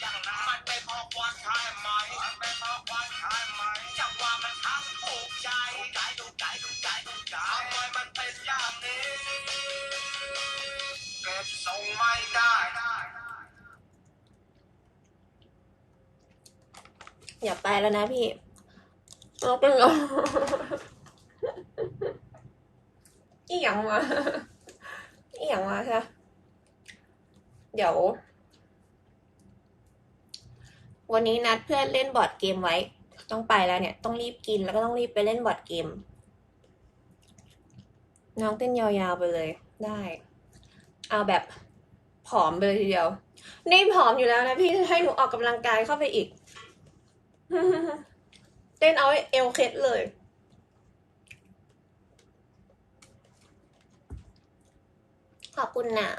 อย่างนั้นมันไม่พอควันใช่ไหมมันไม่พอวันใช่ไหมจังหวะมันทั้งถูกใจใจถูกใจถูกใจถูกใจทำไมมันเป็นอย่างนี้เก็บทรงไม่ได้อย่าไปแล้วนะพี่เราเป็นลมอีหยังวะอีหยังวะใช่เดี๋ยว วันนี้นัดเพื่อนเล่นบอร์ดเกมไว้ ต้องไปแล้วเนี่ย ต้องรีบกินแล้วก็ต้องรีบไปเล่นบอร์ดเกม น้องเต้นยาวๆไปเลย ได้ เอาแบบผอมไปเลยทีเดียว นี่ผอมอยู่แล้วนะพี่ให้หนูออกกำลังกายเข้าไปอีก เต้นเอาเอวเคล็ดเลยขอบคุณนะ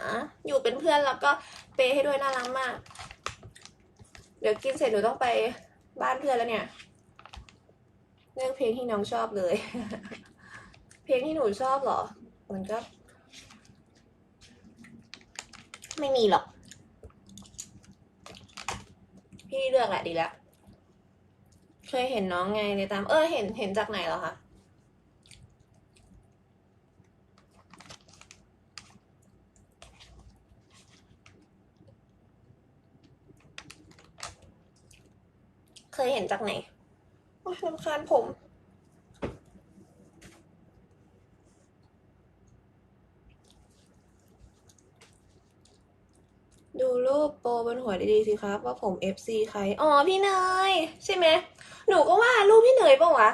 อยู่เป็นเพื่อนแล้วก็เปย์ให้ด้วยน่ารักมาก เดี๋ยวกินเสร็จหนูต้องไปบ้านเพื่อนแล้วเนี่ย เลือกเพลงที่น้องชอบเลย เพลงที่หนูชอบเหรอ มันก็ ไม่มีหรอก พี่เลือกแหละดีแล้ว เคยเห็นน้องไงในตาม เออ เห็น เห็นจากไหนเหรอคะ เคยเห็นจากไหนโอ้ยรำคาญผม ดูรูปโปรบนหัวดีๆสิครับ ว่าผม FC ใคร อ๋อ พี่เนย ใช่ไหม หนูก็ว่ารูปพี่เนยปะวะ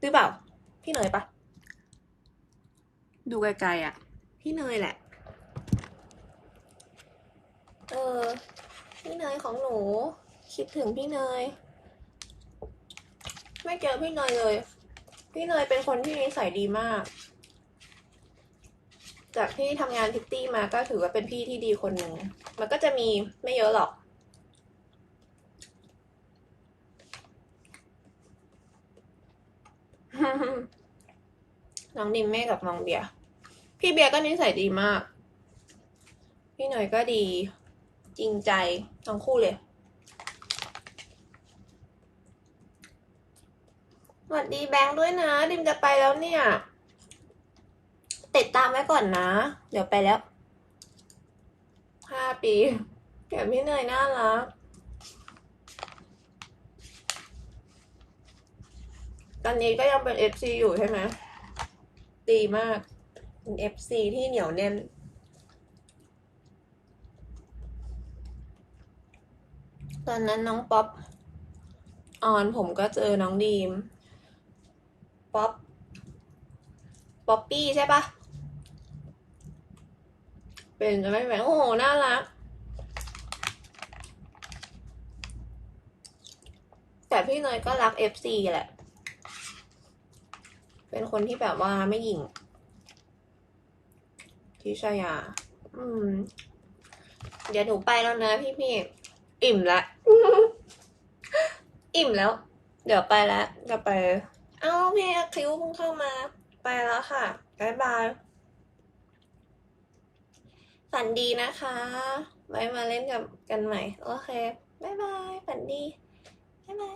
หรือเปล่า พี่เนยปะ ดูไกลๆอะ พี่เนยแหละ เออ พี่เนยของหนู คิดถึงพี่เนย ไม่เจอพี่เนยเลย พี่เนยเป็นคนที่นิสัยดีมาก จากที่ทำงานพิตตี้มาก็ถือว่าเป็นพี่ที่ดีคนหนึ่ง มันก็จะมีไม่เยอะหรอก น้องดิมเม่กับน้องเบียร์พี่เบียร์ก็นิสัยดีมาก พี่หน่อยก็ดีจริงใจทั้งคู่เลย วัสดีแบงค์ด้วยนะ ดิมจะไปแล้วเนี่ย ติดตามไว้ก่อนนะ เดี๋ยวไปแล้วห้าปีเดี๋ยวพี่เนยน่ารักตอนนี้ก็ยังเป็น FC อยู่ใช่ไหมดีมากเป็น FC ที่เหนียวแน่น ตอนนั้นน้องป๊อปออนผมก็เจอน้องดีม ป๊อปป๊อปปี้ใช่ปะเป็นจะไม่แหวนโอ้โห น่ารัก แต่พี่เนยก็รัก FC แหละ เป็นคนที่แบบว่าไม่หยิ่งทิชยา อืม เดี๋ยวหนูไปแล้วนะพี่พี่ อิ่มละ อิ่มแล้ว เดี๋ยวไปแล้วจะไป เอ้าพี่คิวเพิ่งเข้ามา ไปแล้วค่ะบ๊ายบาย ฝันดีนะคะ ไว้มาเล่นกับกันใหม่ โอเค บ๊ายบาย ฝันดี บ๊ายบาย